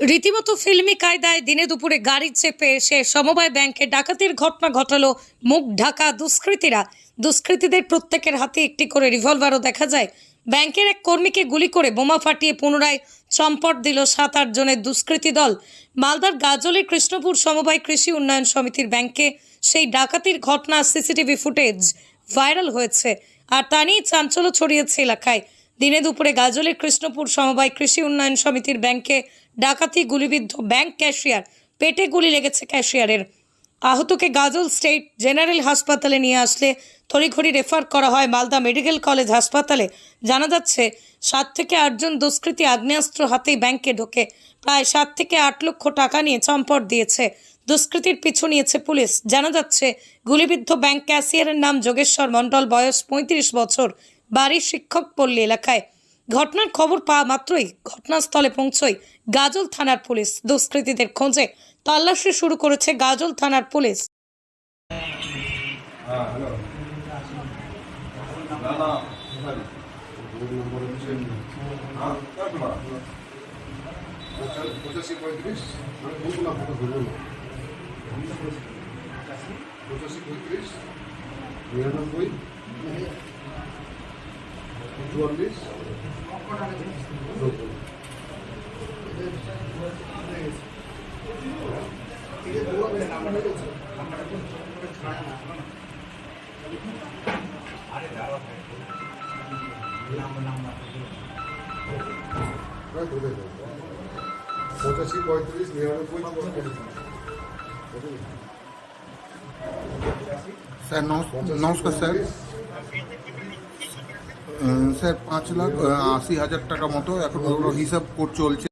রীতিমতো ফিল্মি কায়দায় দিনে দুপুরে গাড়ি চেপে এসে সমবায় ব্যাংকে ডাকাতির ঘটনা ঘটালো মুখ ঢাকা দুষ্কৃতীরা। দুষ্কৃতীদের প্রত্যেকের হাতে একটি করে রিভলভারও দেখা যায়। ব্যাংকের এক কর্মীকে গুলি করে বোমা ফাটিয়ে পুনরায় চম্পট দিল সাত আট জনের দুষ্কৃতী দল। মালদার গাজলের কৃষ্ণপুর সমবায় কৃষি উন্নয়ন সমিতির ব্যাংকে সেই ডাকাতির ঘটনা সিসিটিভি ফুটেজ ভাইরাল হয়েছে। আর তা নিয়ে চাঞ্চল্য ছড়িয়েছে এলাকায়। দিনে দুপুরে গাজলের কৃষ্ণপুর সমবায় কৃষি উন্নয়ন সমিতির ব্যাংকে ডাকাতি, গুলিবিদ্ধ, ব্যাংক ক্যাশিয়ার, পেটে গুলি লেগেছে ক্যাশিয়ারের। আহতকে গাজল স্টেট জেনারেল হাসপাতালে নিয়ে আসলে তড়িঘড়ি রেফার করা হয় মালদা মেডিকেল কলেজ হাসপাতালে। জানা যাচ্ছে, সাত থেকে আটজন দুষ্কৃতী আগ্নেয়াস্ত্র হাতেই ব্যাংকে ঢোকে। প্রায় সাত থেকে আট লক্ষ টাকা নিয়ে চম্পট দিয়েছে। দুষ্কৃতীর পিছু নিয়েছে পুলিশ। জানা যাচ্ছে, গুলিবিদ্ধ ব্যাংক ক্যাশিয়ারের নাম যোগেশ্বর মণ্ডল, বয়স পঁয়ত্রিশ বছর, বাড়ির শিক্ষক পল্লী এলাকায়। ঘটনার খবর পাওয়া মাত্রই ঘটনাস্থলে পৌঁছয় গাজল থানার পুলিশ। দুষ্কৃতীদের খোঁজে তল্লাশি শুরু করেছে গাজল থানার পুলিশ। নিরানব্বই, চুয়াল্লিশ নব্বই প্রায় ধরে দেবো পঁচাশি পঁয়ত্রিশ নিরানব্বই স্যার নমস- নমস্কার স্যার। স্যার পাঁচ লাখ আশি হাজার টাকা মতো এখন ওগুলো হিসাব চলছে।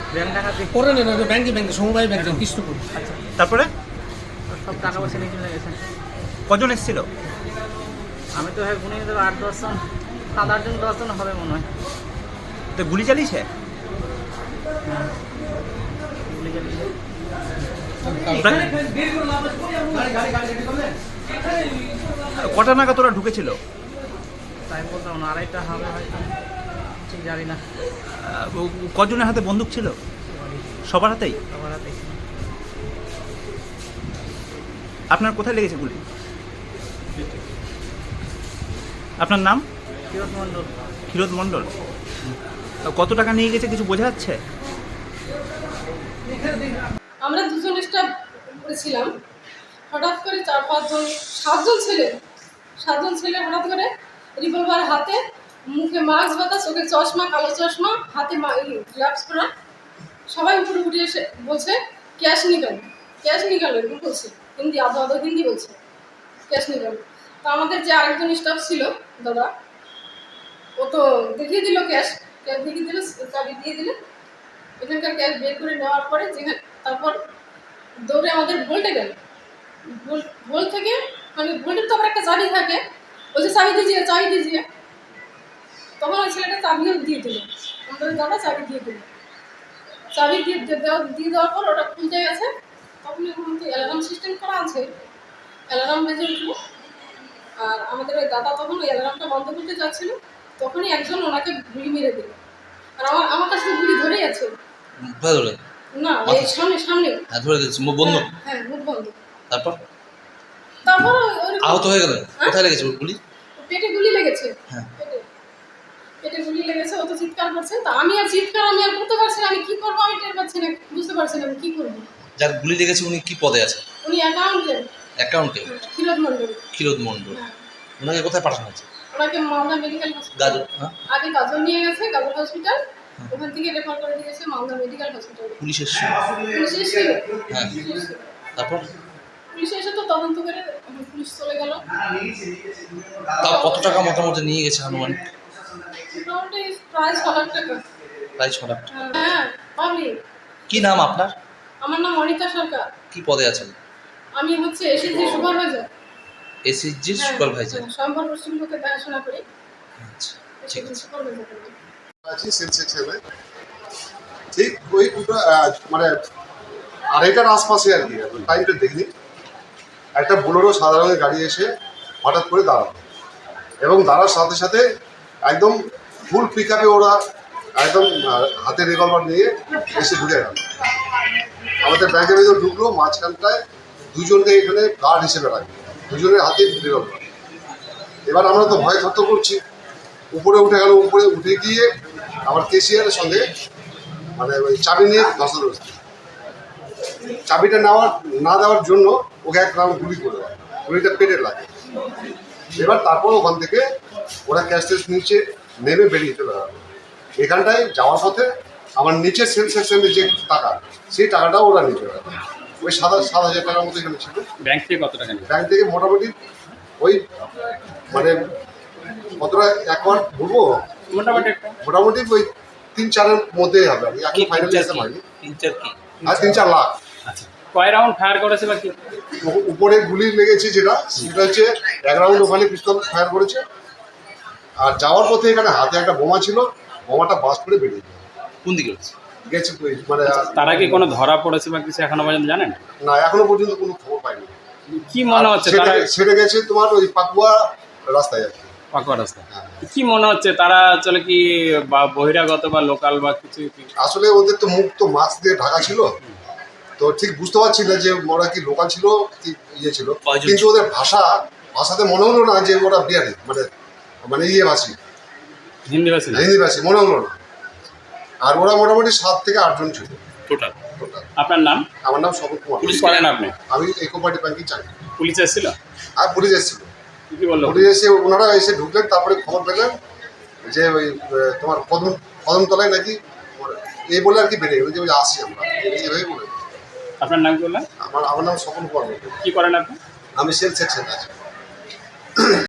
ব্যাংক ডাকাতি করে নেন ব্যাংকে ব্যাংকে সমবায় ব্যাংকে কৃষ্ণপুর তারপরে? সব টাকা পয়সা নিয়ে চলে গেছে। কজন এসেছিল? আমি তো ভাই গুনে দেবো আট দশজন সাত আটজন দশজন হবে মনে হয়। তো গুলি চালিয়েছে? গুলি চালিয়ে প্রায়- কটা নাগাদ ওরা ঢুকেছিল? তাই বলতাম না আড়াইটা হবে হয়তো ঠিক জানি না। কজনের হাতে বন্দুক ছিল? সবার হাতেই? সবার হাতে আপনার কোথায় লেগেছে গুলি? আপনার নাম? কিরত মণ্ডল। ক্ষীরোদ মণ্ডল। কত টাকা নিয়ে গেছে কিছু বোঝা যাচ্ছে? আমরা দুজন স্টাফ করেছিলাম। হঠাৎ করে চার পাঁচজন সাতজন ছেলে সাতজন ছেলে হঠাৎ করে রিভলভার হাতে মুখে মাস্ক বাতা চোখে চশমা কালো চশমা হাতে গ্লাভস পরা সবাই উপরে উঠে এসে বলছে ক্যাশ নিকাল ক্যাশ নিকাল এরকম বলছে। হিন্দি, আদো আদো হিন্দি বলছে। ক্যাশ নিকাল তো আমাদের যে আরেকজন স্টাফ ছিল, দাদা, ও তো দেখিয়ে দিল ক্যাশ। ক্যাশ দেখিয়ে দিল, চাবি দিয়ে দিলে। এখানকার ক্যাশ বের করে নেওয়ার পরে যেখানে, তারপর দৌড়ে আমাদের ভোল্টে গেল। ভোল থেকে মানে ভোল্টের তো একটা চাবি থাকে। বলছে, চাবি দিজিয়ে চাবি দিজিয়ে তখন ওই ছেলেটা চাবিও দিয়ে দিল। আমাদের দাদা চাবি দিয়ে দিল। চাবি দিয়ে দিয়ে দেওয়া, দিয়ে দেওয়ার পর ওটা খুলতে গেছে। তখন অ্যালার্ম সিস্টেম করা আছে। অ্যালার্ম বেজে উঠল। আর আমাদের ওই দাদা তখন ওই অ্যালার্মটা বন্ধ করতে যাচ্ছিল। তখনই একজন ওনাকে গুলি মেরে দিল। আর আমার আমার কাছে গুলি ধরেই আছে। ধরে না এই সামনে সামনে। হ্যাঁ ধরে দিয়েছে মুখ বন্ধ? হ্যাঁ, হ্যাঁ মুখ বন্ধ। তারপর? তারপর আহত হয়ে গেলেন কোথায় লেগেছে গুলি? পেটে গুলি লেগেছে। হ্যাঁ। পেটে। পেটে গুলি লেগেছে ও তো চিৎকার করছে। তা আমি আর চিৎকার আমি আর করতে পারছি না। আমি কি করব? আমি টের পাচ্ছি না। বুঝতে পারছি না আমি কি করব? যার গুলি লেগেছে উনি কি পদে আছে উনি অ্যাকাউন্টেন্ট অ্যাকাউন্টে ক্ষীরোদ মন্ডল ক্ষীরোদ মণ্ডল। হ্যাঁ। ওনাকে কোথায় পাঠানো হয়েছে? ওনাকে মালদা মেডিকেল গাজর হ্যাঁ? আগে গাজর নিয়ে গেছে গাজর হসপিটাল ওখান থেকে রেফার করে দিয়েছে মালদা মেডিকেল হসপিটাল পুলিশ এসছে। পুলিশ এসেছিল? হ্যাঁ। তারপর? পুলিশ এসে তো তদন্ত করে পুলিশ চলে গেল। তাও কত টাকা মোটামুটি নিয়ে গেছে আনুমানিক? মোটামুটি প্রায় ছ লাখ টাকা। প্রায় ছ লাখ টাকা। হ্যাঁ পাবলিক। কি নাম আপনার? আমার নাম অনিতা সরকার। কি পদে আছেন? আমি হচ্ছে এসএসজি সুপারভাইজার। এসএসজির সুপারভাইজার। সম্পর্ক পশ্চিমবঙ্গে দেখাশোনা করি। আচ্ছা ঠিক আছে। আছি সেল সেকশনে ঠিক ওই দুটো মানে আড়াইটার আশপাশে আর কি টাইমটা দেখিনি একটা বোলেরো সাদা রঙের গাড়ি এসে হঠাৎ করে দাঁড়াল। এবং দাঁড়ার সাথে সাথে একদম ফুল পিক আপে ওরা একদম হাতে রিভলভার নিয়ে এসে ঢুকে গেল। আমাদের ব্যাংকের ভেতর ঢুকলো, মাঝখানটায় দুজনকে এখানে গার্ড হিসেবে রাখবে। দুজনের হাতে রিভলভার এবার আমরা তো ভয় থত করছি। উপরে উঠে গেল, উপরে উঠে গিয়ে আমার কেসিয়ারের সঙ্গে মানে ওই চাবি নিয়ে হচ্ছে চাবিটা নেওয়ার না দেওয়ার জন্য ওকে এক রাউন্ড গুলি করে দেয় গুলিটা পেটে লাগে। এবার তারপর ওখান থেকে ওরা ক্যাশ টেস্ট নিচে নেমে বেরিয়ে চলে গেল। এখানটায় যাওয়ার পথে আমার নিচের সেল যে টাকা সেই টাকাটা ওরা চলে গেল ওই সাত সাত হাজার টাকার মতো এখানে ছিল। ব্যাংক থেকে কত টাকা ব্যাংক থেকে মোটামুটি ওই মানে কতটা এক ওয়াট বলব? মোটামুটি মোটামুটি ওই তিন চারের মধ্যেই হবে। আমি এখন কি ফাইনাল তিন চার হিসাব কি? হয়নি তিন চার কি? আর তিন চার লাখ। আচ্ছা। কয় রাউন্ড ফায়ার করেছে বা কি? উপরে গুলি লেগেছে যেটা সেটা হচ্ছে এক রাউন্ড ওখানে পিস্তল ফায়ার করেছে। আর যাওয়ার পথে এখানে হাতে একটা বোমা ছিল। বোমাটা বাস করে বেরিয়ে গেছে। কোন দিকে হচ্ছে? গেছে মানে তারা কি কোনো ধরা পড়েছে বা কিছু এখনও পর্যন্ত জানেন? না এখনও পর্যন্ত কোনো খবর পাইনি। কি মনে হচ্ছে সেটা সেটা গেছে তোমার ওই পাকুয়া রাস্তায় কি। পাকুয়া রাস্তা হ্যাঁ। কি মনে হচ্ছে তারা আসলে কি বা বহিরাগত বা লোকাল বা কিছু আসলে ওদের তো মুখ তো মাস্ক দিয়ে ঢাকা ছিল। তো ঠিক বুঝতে পারছি না যে ওরা কি লোকাল ছিল কি ইয়ে ছিল। কিন্তু ওদের ভাষা ভাষাতে মনে হলো না যে ওরা বিহারি মানে মানে ইয়ে ভাষী। হিন্দি ভাষী? হিন্দি ভাষী মনে হলো না। আর ওরা মোটামুটি সাত থেকে আটজন ছিল। টোটাল। আপনার নাম? আমার নাম স্বপন কুমার। পুলিশ করেন আপনি? আমি ইকো পার্টি ব্যাংকে চাকরি পুলিশ এসেছিল? আর পুলিশ এসেছিল। কি বলল? পুলিশ এসে ওনারা এসে ঢুকলেন তারপরে খবর পেলেন যে ওই তোমার কদম কদমতলায় নাকি এই বলে আর কি বেরিয়ে গেলো যে ওই আসছি আমরা। এইভাবে বলে। আপনার নাম কি বললেন? আমার আমার নাম স্বপন কুমার। কি করেন আপনি? আমি সেল সেকশন আছি।